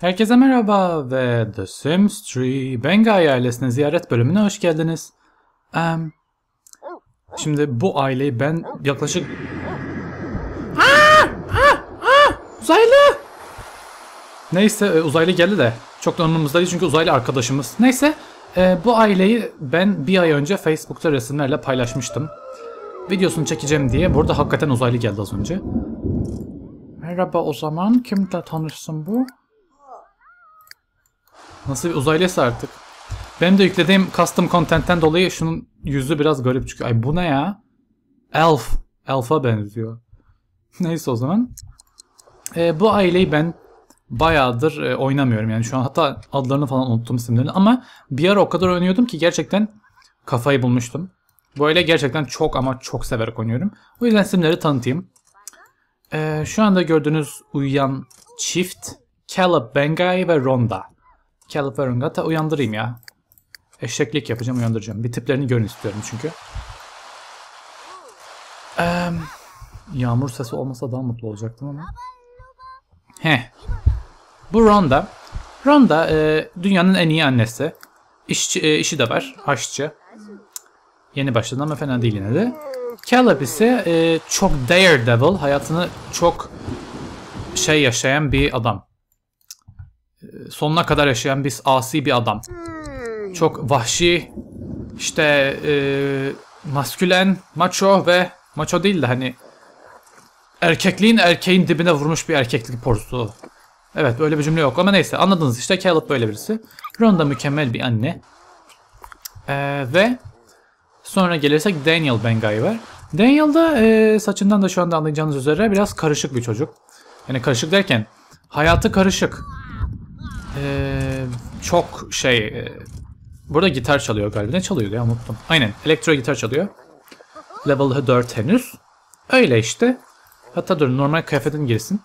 Herkese merhaba ve The Sims 3 Bengay ailesine ziyaret bölümüne hoş geldiniz. Em, şimdi bu aileyi ben yaklaşık... Aa! Aa! Aa! Uzaylı! Neyse e, uzaylı geldi de çok da umurumuzda değil çünkü uzaylı arkadaşımız. Neyse e, bu aileyi ben bir ay önce Facebook'ta resimlerle paylaşmıştım. Videosunu çekeceğim diye. Burada hakikaten uzaylı geldi az önce. Merhaba o zaman. Kimle tanışsın bu? Nasıl bir uzaylıysa artık. Benim de yüklediğim custom content'ten dolayı şunun yüzü biraz garip çıkıyor. Ay bu ne ya? Elf. Elf'a benziyor. Neyse o zaman. Ee, bu aileyi ben bayağıdır e, oynamıyorum. Yani şu an hatta adlarını falan unuttum isimlerini. Ama bir ara o kadar oynuyordum ki gerçekten kafayı bulmuştum. Bu aile gerçekten çok ama çok severek oynuyorum. O yüzden isimleri tanıtayım. Ee, şu anda gördüğünüz uyuyan çift Caleb Bengay ve Ronda. Da uyandırayım ya. Eşeklik yapacağım uyandıracağım. Bir tiplerini görün istiyorum çünkü. Ee, yağmur sesi olmasa daha mutlu olacaktım ama. Heh. Bu Ronda. Ronda e, dünyanın en iyi annesi. İşçi, e, işi de var. Aşçı. Yeni başladı ama fena değil yine de. Caleb ise e, çok daredevil, hayatını çok şey yaşayan bir adam. Sonuna kadar yaşayan bir asi bir adam. Çok vahşi, işte e, maskülen, macho ve macho değil de hani erkekliğin erkeğin dibine vurmuş bir erkeklik porsu. Evet böyle bir cümle yok ama neyse anladınız işte Caleb böyle birisi. Ronda mükemmel bir anne. E, ve Sonra gelirsek Daniel Bengay var. Daniel da e, saçından da şu anda anlayacağınız üzere biraz karışık bir çocuk. Yani karışık derken hayatı karışık. E, çok şey... E, burada gitar çalıyor galiba. Ne çalıyordu ya unuttum. Aynen elektro gitar çalıyor. Level 4 henüz. Öyle işte. Hatta dur normal kıyafetin girsin.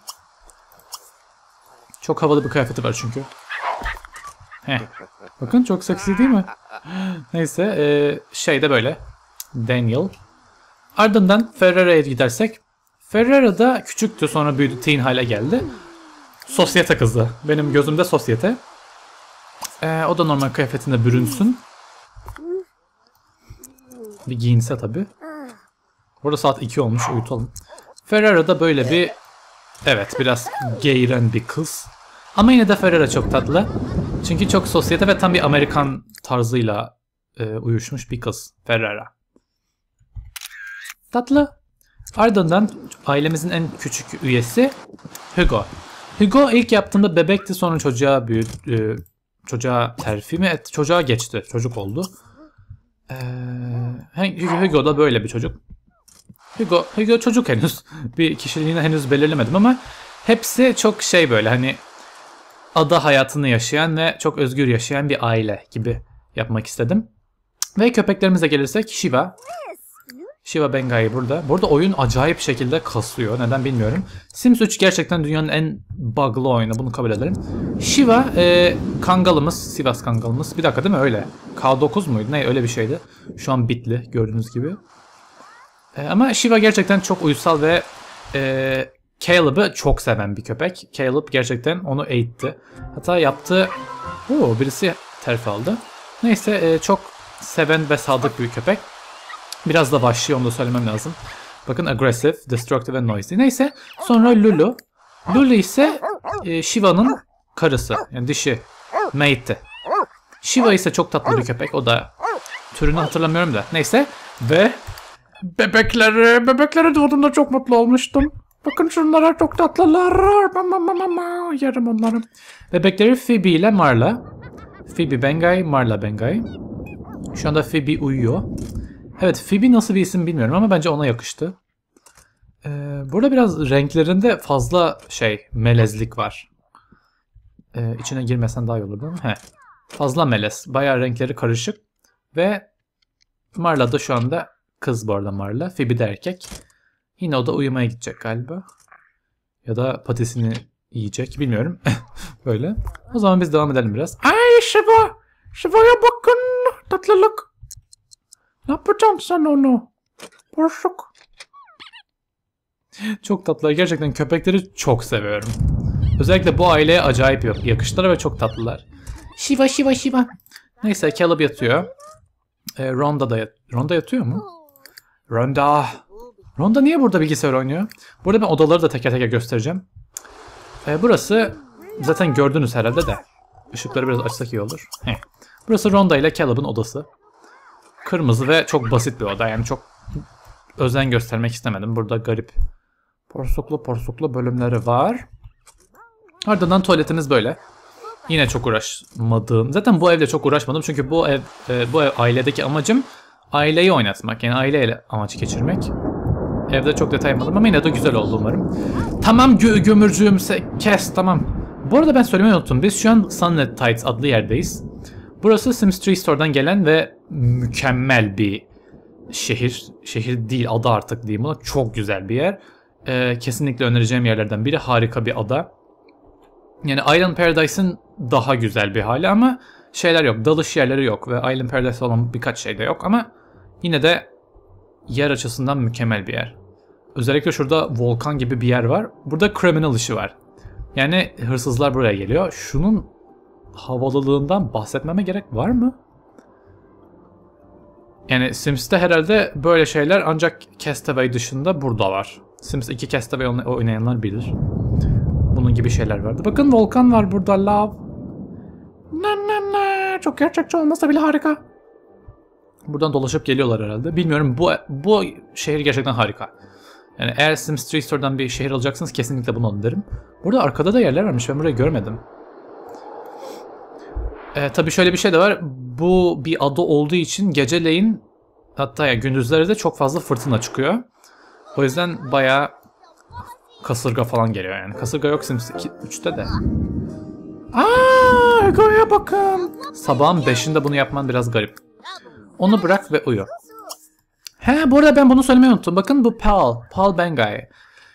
Çok havalı bir kıyafeti var çünkü. Heh. Bakın çok seksi değil mi? Neyse e, şey de böyle. Daniel. Ardından Ferrera'ya gidersek. Ferrera da küçüktü sonra büyüdü teen hale geldi. Sosyete kızı. Benim gözümde sosyete. E, o da normal kıyafetinde bürünsün. Bir giyinse tabi. Burada saat 2 olmuş uyutalım. Ferrera da böyle bir evet biraz geğiren bir kız. Ama yine de Ferrera çok tatlı. Çünkü çok sosyete ve tam bir Amerikan tarzıyla e, uyuşmuş bir kız Ferrera. Tatlı. Ardından ailemizin en küçük üyesi Hugo. Hugo ilk yaptığımda bebekti sonra çocuğa büyüdü. E, çocuğa terfi mi et? Çocuğa geçti. Çocuk oldu. Ee, Hugo da böyle bir çocuk. Hugo, Hugo çocuk henüz. Bir kişiliğini henüz belirlemedim ama hepsi çok şey böyle hani ada hayatını yaşayan ve çok özgür yaşayan bir aile gibi yapmak istedim. Ve köpeklerimize gelirsek Shiva. Shiva Bengai burada. Burada oyun acayip şekilde kasıyor. Neden bilmiyorum. Sims 3 gerçekten dünyanın en bug'lı oyunu. Bunu kabul ederim. Shiva e, kangalımız. Sivas kangalımız. Bir dakika değil mi öyle? K9 muydu? Ne öyle bir şeydi. Şu an bitli gördüğünüz gibi. E, ama Shiva gerçekten çok uysal ve e, Caleb'ı çok seven bir köpek. Caleb gerçekten onu eğitti. Hatta yaptığı... Oo, birisi terfi aldı. Neyse e, çok seven ve sadık bir köpek. Biraz da vahşi onu da söylemem lazım. Bakın aggressive, destructive ve noisy. Neyse sonra Lulu. Lulu ise e, Shiva'nın karısı. Yani dişi. Mate'i. Shiva ise çok tatlı bir köpek. O da türünü hatırlamıyorum da. Neyse. Ve bebekleri, bebekleri doğduğumda çok mutlu olmuştum. Bakın şunlara çok tatlılar. Yerim onları. Bebekleri Phoebe ile Marla. Phoebe Bengay, Marla Bengay. Şu anda Phoebe uyuyor. Evet Phoebe nasıl bir isim bilmiyorum ama bence ona yakıştı. Ee, burada biraz renklerinde fazla şey melezlik var. Ee, içine girmesen daha iyi olurdu ama. Heh. Fazla melez. Bayağı renkleri karışık. Ve Marla da şu anda kız bu arada Marla. Phoebe de erkek. Yine o da uyumaya gidecek galiba. Ya da patisini yiyecek. Bilmiyorum. Böyle. O zaman biz devam edelim biraz. Ay Shiva! Shiva'ya bakın. Tatlılık. Ne yapacaksın sen onu? Boşluk. Çok tatlı. Gerçekten köpekleri çok seviyorum. Özellikle bu aileye acayip yakıştılar ve çok tatlılar. Shiva Shiva Shiva. Neyse Caleb yatıyor. E, Ronda da yat Ronda yatıyor mu? Ronda. Ronda niye burada bilgisayar oynuyor? Burada ben odaları da teker teker göstereceğim. E, burası zaten gördünüz herhalde de. Işıkları biraz açsak iyi olur. Heh. Burası Ronda ile Caleb'ın odası. Kırmızı ve çok basit bir oda. Yani çok özen göstermek istemedim. Burada garip porsuklu porsuklu bölümleri var. Ardından tuvaletimiz böyle. Yine çok uğraşmadığım. Zaten bu evde çok uğraşmadım çünkü bu ev e, bu ev ailedeki amacım aileyi oynatmak. Yani aileyle amaç geçirmek. Evde çok detay yapmadım ama yine de güzel oldu umarım. Tamam gö gömürcüğüm kes tamam. Bu arada ben söylemeyi unuttum. Biz şu an Sunlit Tides adlı yerdeyiz. Burası Sims 3 Store'dan gelen ve mükemmel bir şehir. Şehir değil ada artık diyeyim buna. Çok güzel bir yer. Ee, kesinlikle önereceğim yerlerden biri. Harika bir ada. Yani Island Paradise'ın daha güzel bir hali ama şeyler yok. Dalış yerleri yok ve Island Paradise olan birkaç şey de yok ama yine de yer açısından mükemmel bir yer. Özellikle şurada volkan gibi bir yer var. Burada criminal işi var. Yani hırsızlar buraya geliyor. Şunun havalılığından bahsetmeme gerek var mı? Yani Sims'te herhalde böyle şeyler ancak Castaway dışında burada var. Sims 2 Castaway oynayanlar bilir. Bunun gibi şeyler vardı. Bakın volkan var burada lav. Ne ne ne. Çok gerçekçi olmasa bile harika. Buradan dolaşıp geliyorlar herhalde. Bilmiyorum bu bu şehir gerçekten harika. Yani eğer Sims 3 Store'dan bir şehir alacaksınız kesinlikle bunu alın derim. Burada arkada da yerler varmış ben burayı görmedim. Ee, tabii şöyle bir şey de var. Bu bir ada olduğu için geceleyin hatta ya gündüzleri de çok fazla fırtına çıkıyor. O yüzden bayağı kasırga falan geliyor yani. Kasırga yok Sims 2, 3'te de. Aaa Ego'ya bakın. Sabahın 5'inde bunu yapman biraz garip. Onu bırak ve uyu. He bu arada ben bunu söylemeyi unuttum. Bakın bu Paul. Paul Bengay.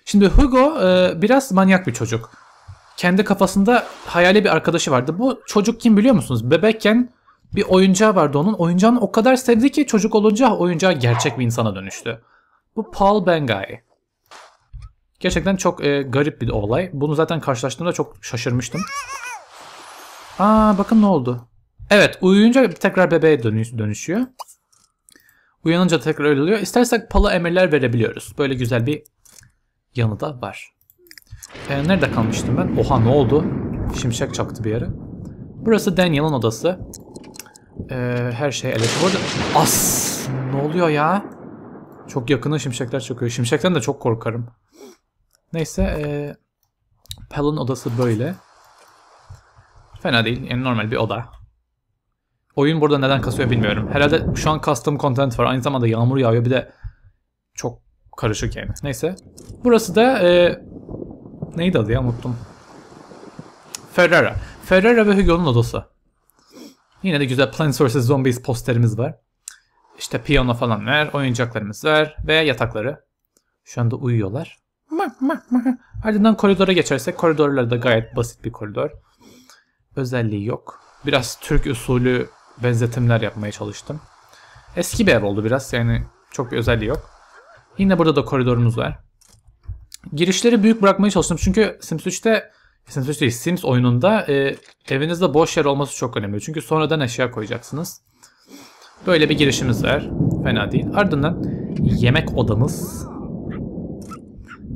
Şimdi Hugo e, biraz manyak bir çocuk. Kendi kafasında hayali bir arkadaşı vardı. Bu çocuk kim biliyor musunuz? Bebekken bir oyuncağı vardı onun. Oyuncağını o kadar sevdi ki çocuk olunca oyuncağı gerçek bir insana dönüştü. Bu Paul Bengay. Gerçekten çok e, garip bir olay. Bunu zaten karşılaştığımda çok şaşırmıştım. Aa bakın ne oldu. Evet uyuyunca tekrar bebeğe dönüş, dönüşüyor. Uyanınca tekrar öyle oluyor. İstersek pala emirler verebiliyoruz. Böyle güzel bir yanı da var. Ee, nerede kalmıştım ben? Oha ne oldu? Şimşek çaktı bir yere. Burası Daniel'ın odası. Ee, her şey elektrik. As! Ne oluyor ya? Çok yakını şimşekler çakıyor. Şimşekten de çok korkarım. Neyse. Ee, Pel'in odası böyle. Fena değil. Yani normal bir oda. Oyun burada neden kasıyor bilmiyorum. Herhalde şu an custom content var. Aynı zamanda yağmur yağıyor. Bir de çok karışık yani. Neyse. Burası da e, neydi adı ya unuttum. Ferrara. Ferrara ve Hugo'nun odası. Yine de güzel Plants vs. Zombies posterimiz var. İşte piyano falan var. Oyuncaklarımız var. Ve yatakları. Şu anda uyuyorlar. Ardından koridora geçersek koridorlar da gayet basit bir koridor. Özelliği yok. Biraz Türk usulü benzetimler yapmaya çalıştım. Eski bir ev oldu biraz yani çok bir özelliği yok. Yine burada da koridorumuz var. Girişleri büyük bırakmaya çalıştım çünkü Sims 3'te Sims 3 değil Sims oyununda e, evinizde boş yer olması çok önemli. Çünkü sonradan eşya koyacaksınız. Böyle bir girişimiz var. Fena değil. Ardından yemek odamız.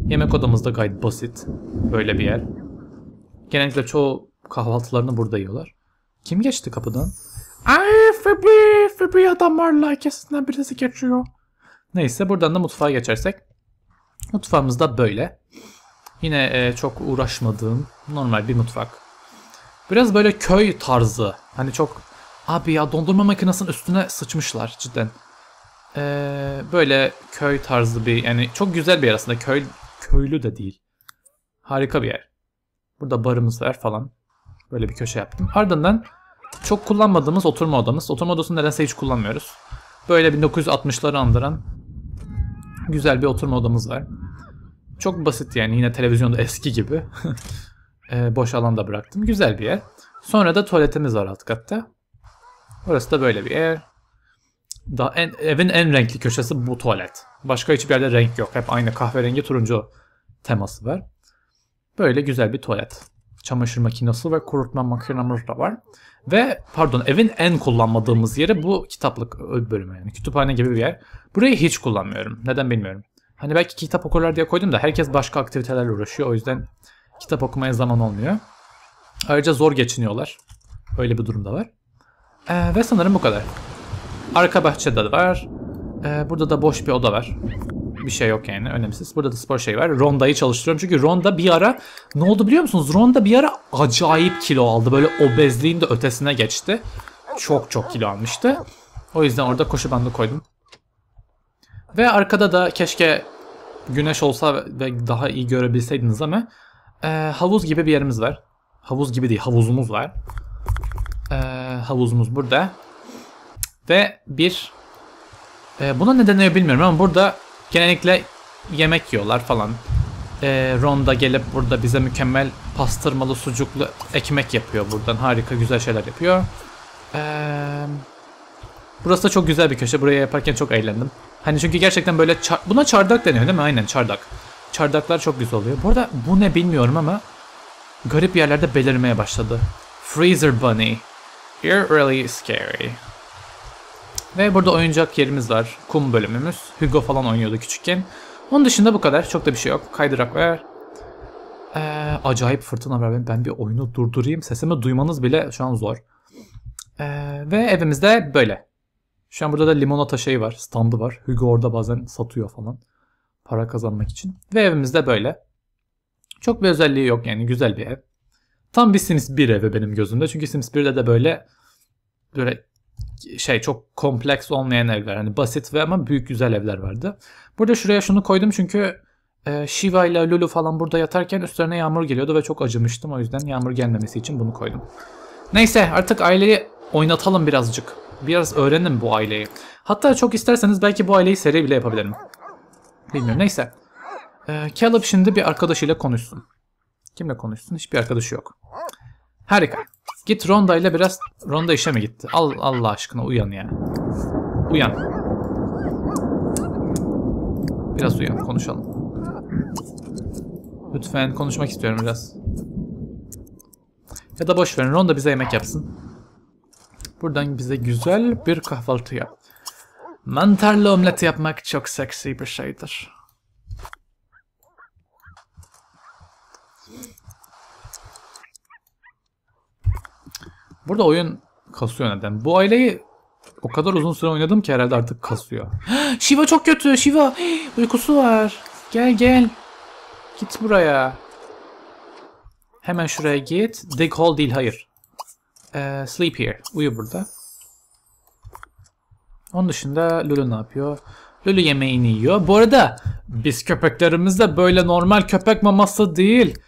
Yemek odamız da gayet basit. Böyle bir yer. Genellikle çoğu kahvaltılarını burada yiyorlar. Kim geçti kapıdan? Ay Febri, Febri adamlarla kesinlikle birisi geçiyor. Neyse buradan da mutfağa geçersek. Mutfağımız da böyle. Yine e, çok uğraşmadığım normal bir mutfak. Biraz böyle köy tarzı. Hani çok abi ya dondurma makinesinin üstüne sıçmışlar cidden. Ee, böyle köy tarzı bir yani çok güzel bir yer aslında. Köy köylü de değil. Harika bir yer. Burada barımız var falan. Böyle bir köşe yaptım. Ardından çok kullanmadığımız oturma odamız. Oturma odasını nedense hiç kullanmıyoruz. Böyle 1960'ları andıran güzel bir oturma odamız var. Çok basit yani yine televizyonda eski gibi. e, boş alanda bıraktım. Güzel bir yer. Sonra da tuvaletimiz var alt katta. Orası da böyle bir yer. Daha en, evin en renkli köşesi bu tuvalet. Başka hiçbir yerde renk yok. Hep aynı kahverengi turuncu teması var. Böyle güzel bir tuvalet. çamaşır makinesi ve kurutma makinemiz de var. Ve pardon evin en kullanmadığımız yeri bu kitaplık bölümü yani kütüphane gibi bir yer. Burayı hiç kullanmıyorum. Neden bilmiyorum. Hani belki kitap okurlar diye koydum da herkes başka aktivitelerle uğraşıyor. O yüzden kitap okumaya zaman olmuyor. Ayrıca zor geçiniyorlar. Öyle bir durumda var. Ee, ve sanırım bu kadar. Arka bahçede de var. Ee, burada da boş bir oda var. Bir şey yok yani önemsiz. Burada da spor şey var. Ronda'yı çalıştırıyorum. Çünkü Ronda bir ara ne oldu biliyor musunuz? Ronda bir ara acayip kilo aldı. Böyle obezliğin de ötesine geçti. Çok çok kilo almıştı. O yüzden orada koşu bandı koydum. Ve arkada da keşke güneş olsa ve daha iyi görebilseydiniz ama e, havuz gibi bir yerimiz var. Havuz gibi değil havuzumuz var. E, havuzumuz burada. Ve bir e, buna ne deniyor bilmiyorum ama burada genellikle yemek yiyorlar falan. E, Ronda gelip burada bize mükemmel pastırmalı sucuklu ekmek yapıyor buradan. Harika güzel şeyler yapıyor. E, burası da çok güzel bir köşe. Buraya yaparken çok eğlendim. Hani çünkü gerçekten böyle çar buna çardak deniyor değil mi? Aynen çardak. Çardaklar çok güzel oluyor. Bu arada bu ne bilmiyorum ama garip yerlerde belirmeye başladı. Freezer Bunny. You're really scary. Ve burada oyuncak yerimiz var. Kum bölümümüz. Hugo falan oynuyordu küçükken. Onun dışında bu kadar. Çok da bir şey yok. Kaydırak var. Ee, acayip fırtına var. Ben bir oyunu durdurayım. Sesimi duymanız bile şu an zor. Ee, ve evimizde böyle. Şu an burada da limonata şeyi var. Standı var. Hugo orada bazen satıyor falan. Para kazanmak için. Ve evimizde böyle. Çok bir özelliği yok yani. Güzel bir ev. Tam bir Sims 1 evi benim gözümde. Çünkü Sims 1'de de böyle böyle şey çok kompleks olmayan evler. Hani basit ve ama büyük güzel evler vardı. Burada şuraya şunu koydum çünkü e, Shiva ile Lulu falan burada yatarken üstlerine yağmur geliyordu ve çok acımıştım. O yüzden yağmur gelmemesi için bunu koydum. Neyse artık aileyi oynatalım birazcık. Biraz öğrenin bu aileyi. Hatta çok isterseniz belki bu aileyi seri bile yapabilirim. Bilmiyorum neyse. Ee, Caleb şimdi bir arkadaşıyla konuşsun. Kimle konuşsun? Hiçbir arkadaşı yok. Harika. Git Ronda ile biraz... Ronda işe mi gitti? Al, Allah aşkına uyan ya. Uyan. Biraz uyan konuşalım. Lütfen konuşmak istiyorum biraz. Ya da boş verin Ronda bize yemek yapsın. Buradan bize güzel bir kahvaltı yap. Mantarlı omlet yapmak çok seksi bir şeydir. Burada oyun kasıyor neden? Bu aileyi o kadar uzun süre oynadım ki herhalde artık kasıyor. Shiva çok kötü. Shiva uykusu var. Gel gel. Git buraya. Hemen şuraya git. Dig hole değil hayır. Ee, sleep here. Uyu burada. Onun dışında Lulu ne yapıyor? Lulu yemeğini yiyor. Bu arada biz köpeklerimizde böyle normal köpek maması değil.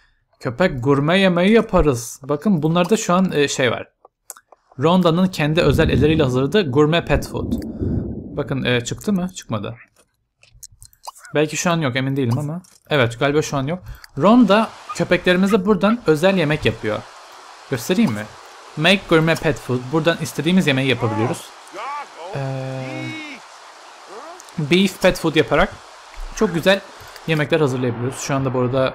Köpek gurme yemeği yaparız. Bakın bunlarda şu an e, şey var. Ronda'nın kendi özel elleriyle hazırladığı gurme pet food. Bakın e, çıktı mı? Çıkmadı. Belki şu an yok emin değilim ama. Evet galiba şu an yok. Ronda köpeklerimize buradan özel yemek yapıyor. Göstereyim mi? Make gourmet pet food. Buradan istediğimiz yemeği yapabiliyoruz. Ee, beef pet food yaparak çok güzel yemekler hazırlayabiliyoruz. Şu anda bu arada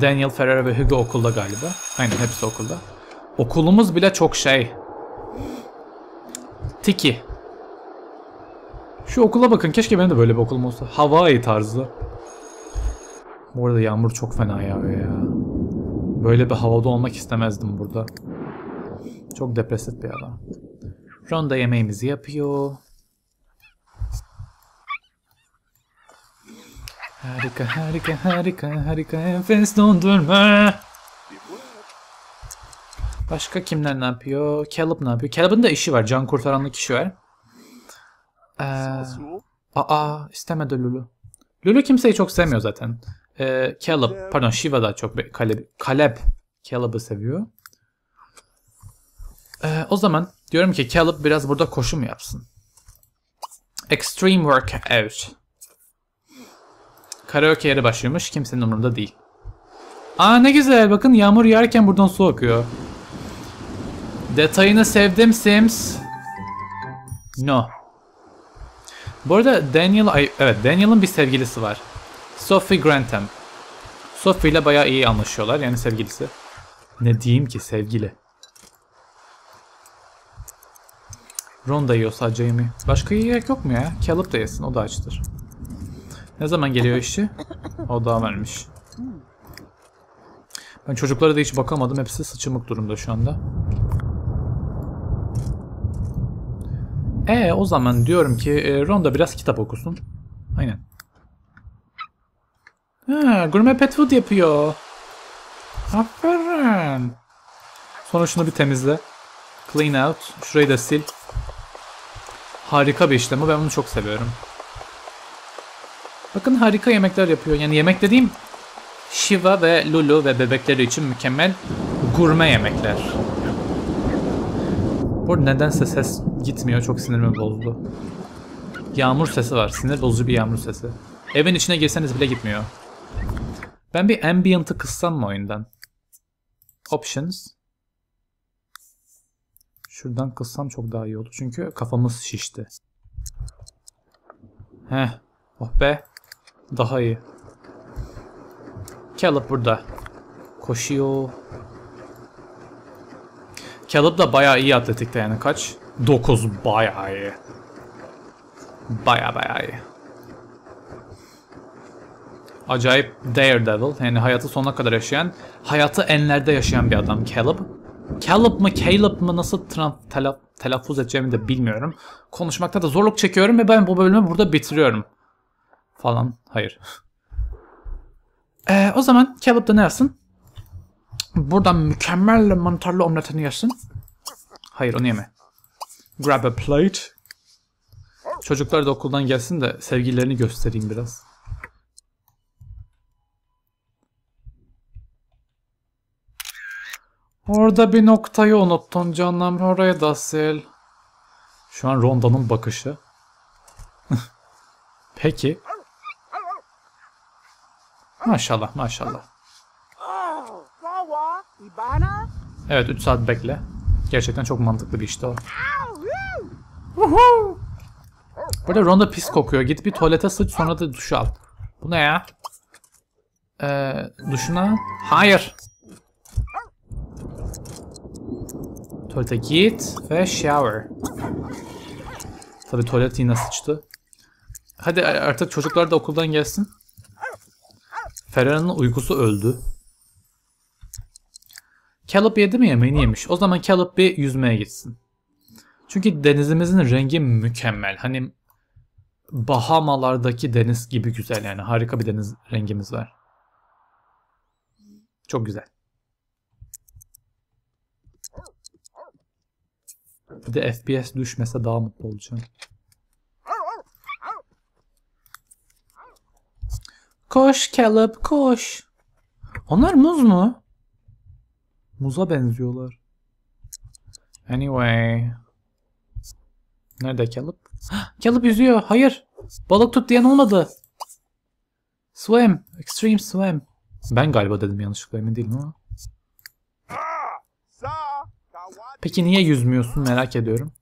Daniel Ferreira ve Hugo okulda galiba. Aynen hepsi okulda. Okulumuz bile çok şey. Tiki. Şu okula bakın. Keşke benim de böyle bir okulum olsa. Hawaii tarzı. Bu arada yağmur çok fena yağıyor ya. Böyle bir havada olmak istemezdim burada. Çok depresif bir hava. Ronda yemeğimizi yapıyor. Harika harika harika harika enfes dondurma. Başka kimler ne yapıyor? Caleb ne yapıyor? Caleb'ın da işi var. Can kurtaranlık işi var. Ee, aa istemedi Lulu. Lulu kimseyi çok sevmiyor zaten. Ee, Caleb, pardon Shiva da çok Caleb, Caleb Caleb'ı seviyor. Ee, o zaman diyorum ki Caleb biraz burada koşu mu yapsın? Extreme Workout. Karaoke yeri başlıyormuş. Kimsenin umurunda değil. Aa ne güzel. Bakın yağmur yağarken buradan su akıyor. Detayını sevdim Sims. No. Bu arada Daniel, evet Daniel'ın bir sevgilisi var. Sophie Grantham. Sophie ile bayağı iyi anlaşıyorlar yani sevgilisi. Ne diyeyim ki sevgili? Ron da yiyor sadece yemeği. Başka yiyecek yok mu ya? Caleb da yesin o da açtır. Ne zaman geliyor işçi? O da vermiş. Ben çocuklara da hiç bakamadım. Hepsi sıçımık durumda şu anda. E o zaman diyorum ki e, Ron da biraz kitap okusun. Aynen. Ha, gurme pet food yapıyor. Aferin. Sonra şunu bir temizle. Clean out. Şurayı da sil. Harika bir işlem. Ben bunu çok seviyorum. Bakın harika yemekler yapıyor. Yani yemek dediğim Shiva ve Lulu ve bebekleri için mükemmel gurme yemekler. Bu nedense ses gitmiyor. Çok sinirimi bozdu. Yağmur sesi var. Sinir bozucu bir yağmur sesi. Evin içine girseniz bile gitmiyor. Ben bir ambient'ı kıssam mı oyundan? Options. Şuradan kıssam çok daha iyi olur. Çünkü kafamız şişti. Heh. Oh be. Daha iyi. Caleb burada. Koşuyor. Caleb da bayağı iyi atletikte yani kaç? 9 bayağı iyi. Bayağı bayağı iyi. Acayip Daredevil. Yani hayatı sonuna kadar yaşayan, hayatı enlerde yaşayan bir adam Caleb. Caleb mı Caleb mı nasıl tela telaffuz edeceğimi de bilmiyorum. Konuşmakta da zorluk çekiyorum ve ben bu bölümü burada bitiriyorum. Falan. Hayır. Ee, o zaman Caleb da ne yapsın? Buradan mükemmel mantarlı omletini yesin. Hayır onu yeme. Grab a plate. Çocuklar da okuldan gelsin de sevgililerini göstereyim biraz. Orada bir noktayı unuttun canım. Oraya da sil. Şu an Ronda'nın bakışı. Peki. Maşallah maşallah. Evet 3 saat bekle. Gerçekten çok mantıklı bir işti o. Burada Ronda pis kokuyor. Git bir tuvalete sıç sonra da duş al. Bu ne ya? Ee, duşuna? Hayır. Tuvalete git ve shower. Tabi tuvalet yine sıçtı. Hadi artık çocuklar da okuldan gelsin. Ferrari'nin uykusu öldü. Caleb yedi mi yemeğini yemiş. O zaman Caleb bir yüzmeye gitsin. Çünkü denizimizin rengi mükemmel. Hani Bahamalardaki deniz gibi güzel yani. Harika bir deniz rengimiz var. Çok güzel. Bir de FPS düşmese daha mutlu olacağım. Koş Caleb koş. Onlar muz mu? Muza benziyorlar. Anyway. Nerede Caleb? Caleb yüzüyor. Hayır. Balık tut diyen olmadı. Swim. Extreme swim. Ben galiba dedim yanlışlıkla emin değilim ama. Peki niye yüzmüyorsun merak ediyorum.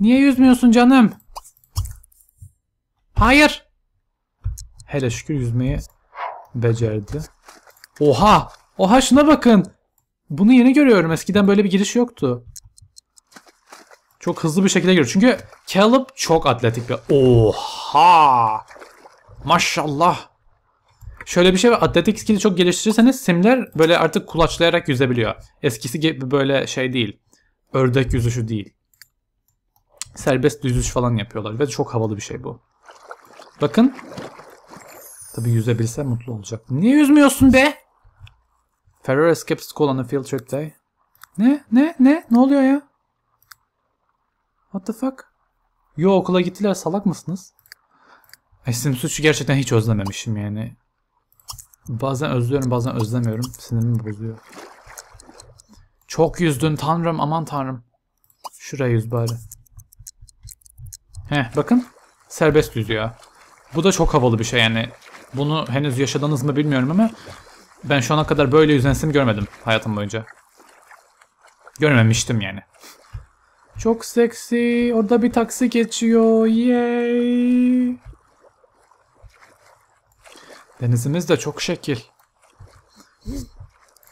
Niye yüzmüyorsun canım? Hayır. Hele şükür yüzmeyi becerdi. Oha! Oha şuna bakın. Bunu yeni görüyorum. Eskiden böyle bir giriş yoktu. Çok hızlı bir şekilde giriyor. Çünkü Caleb çok atletik bir... Oha! Maşallah. Şöyle bir şey var. Atletik skill'i çok geliştirirseniz simler böyle artık kulaçlayarak yüzebiliyor. Eskisi gibi böyle şey değil. Ördek yüzüşü değil. Serbest yüzüş falan yapıyorlar. Ve çok havalı bir şey bu. Bakın. Tabi yüzebilse mutlu olacak. Niye yüzmüyorsun be? Ferrer escaped school on a field trip day. Ne? Ne? Ne? Ne oluyor ya? What the fuck? Yo okula gittiler salak mısınız? Ay Sims 3'ü gerçekten hiç özlememişim yani. Bazen özlüyorum bazen özlemiyorum. Sinirimi bozuyor. Çok yüzdün tanrım aman tanrım. Şuraya yüz bari. Heh bakın. Serbest yüzüyor. Bu da çok havalı bir şey yani. Bunu henüz yaşadınız mı bilmiyorum ama ben şu ana kadar böyle yüzen sim görmedim hayatım boyunca. Görmemiştim yani. Çok seksi. Orada bir taksi geçiyor. Yay. Denizimiz de çok şekil.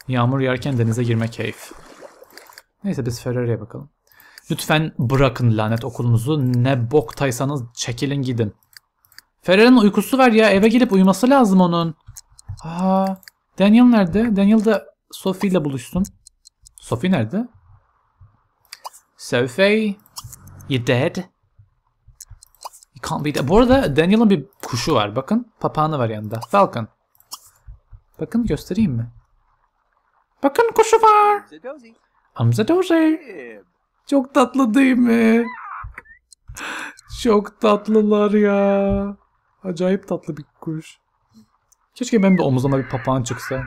Yağmur yağarken denize girme keyif. Neyse biz Ferrari'ye bakalım. Lütfen bırakın lanet okulunuzu. Ne boktaysanız çekilin gidin. Ferrari'nin uykusu var ya. Eve gidip uyuması lazım onun. Aa, Daniel nerede? Daniel da Sophie ile buluşsun. Sophie nerede? Sophie, you dead? You can't be dead. Bu arada Daniel'ın bir kuşu var. Bakın papağanı var yanında. Falcon. Bakın göstereyim mi? Bakın kuşu var. Doze. Ib. Çok tatlı değil mi? Çok tatlılar ya. Acayip tatlı bir kuş. Keşke benim de omuzuma bir papağan çıksa.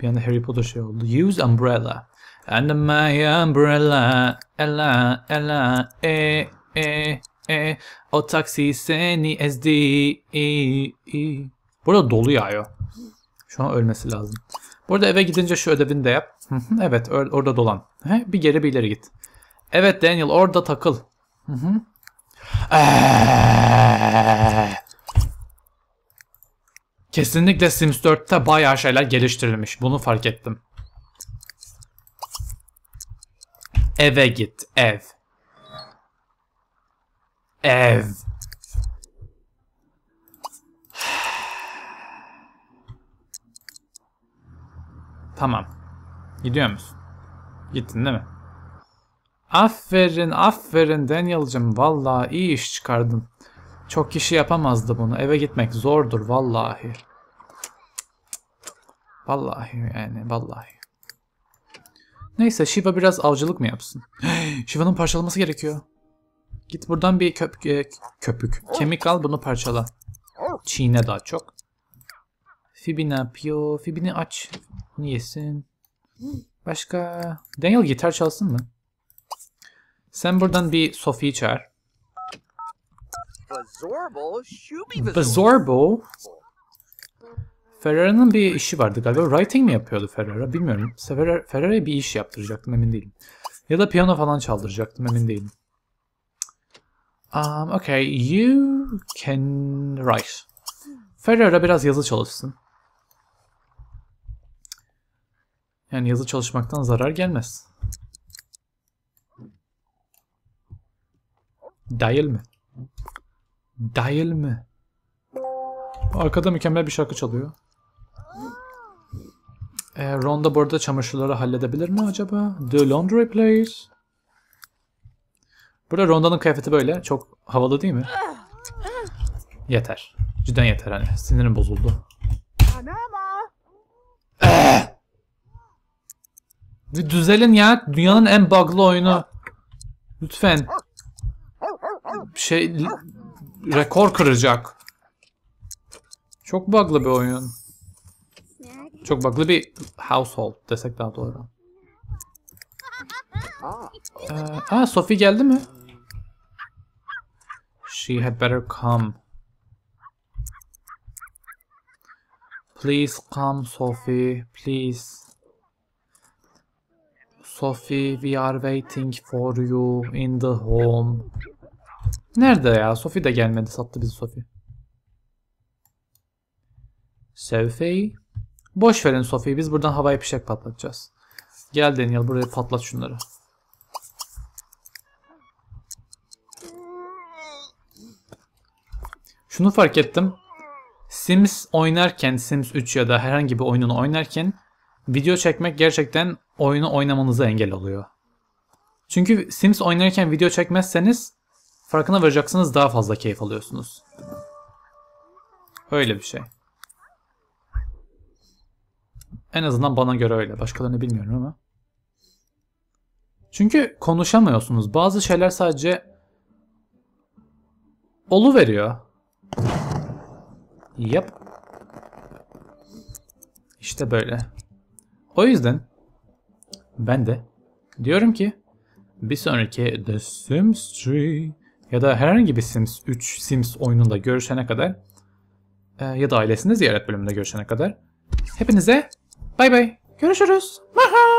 Bir anda Harry Potter şey oldu. Use umbrella. And my umbrella. Ella, ella, e, e, e. O taksi seni ezdi. E, e. Burada dolu yağıyor. Şu an ölmesi lazım. Burada eve gidince şu ödevini de yap. Evet or- orada dolan. He, bir geri bir ileri git. Evet Daniel orada takıl. Kesinlikle Sims 4'te bayağı şeyler geliştirilmiş. Bunu fark ettim. Eve git. Ev. Ev. Tamam. Gidiyor musun? Gittin değil mi? Aferin, aferin Daniel'cım. Vallahi iyi iş çıkardın. Çok kişi yapamazdı bunu. Eve gitmek zordur vallahi. Vallahi yani vallahi. Neyse Shiva biraz avcılık mı yapsın? Shiva'nın parçalaması gerekiyor. Git buradan bir köp e, köpük. Kemik al bunu parçala. Çiğne daha çok. Phoebe ne yapıyor? Phoebe'ni aç. Bunu yesin. Başka? Daniel gitar çalsın mı? Sen buradan bir Sophie'yi çağır. Bazorbo. Ferrara'nın bir işi vardı galiba. Writing mi yapıyordu Ferrara? Bilmiyorum. Ferrara, Ferrara'ya bir iş yaptıracaktım emin değilim. Ya da piyano falan çaldıracaktım emin değilim. Um, okay, you can write. Ferrara biraz yazı çalışsın. Yani yazı çalışmaktan zarar gelmez. Değil mi? Değil mi? Arkada mükemmel bir şarkı çalıyor. Ee, Ronda bu arada çamaşırları halledebilir mi acaba? The laundry please. Burada Ronda'nın kıyafeti böyle. Çok havalı değil mi? Yeter. Cidden yeter hani. Sinirim bozuldu. Panama. Düzelin ya. Dünyanın en bug'lı oyunu. Lütfen. Şey rekor kıracak. Çok bug'lı bir oyun. Çok bug'lı bir household desek daha doğru. Ee, aa Sophie geldi mi? She had better come. Please come Sophie, please. Sophie, we are waiting for you in the home. Nerede ya? Sophie de gelmedi. Sattı bizi Sophie. Sophie. Boş verin Sophie. Biz buradan havai fişek patlatacağız. Gel Daniel buraya patlat şunları. Şunu fark ettim. Sims oynarken, Sims 3 ya da herhangi bir oyununu oynarken video çekmek gerçekten oyunu oynamanıza engel oluyor. Çünkü Sims oynarken video çekmezseniz farkına varacaksınız daha fazla keyif alıyorsunuz. Öyle bir şey. En azından bana göre öyle. Başkalarını bilmiyorum ama. Çünkü konuşamıyorsunuz. Bazı şeyler sadece olu veriyor. Yap. İşte böyle. O yüzden ben de diyorum ki bir sonraki The Sims 3 ya da herhangi bir Sims 3 Sims oyununda görüşene kadar e, ya da ailesini ziyaret bölümünde görüşene kadar hepinize bay bay görüşürüz. Maha!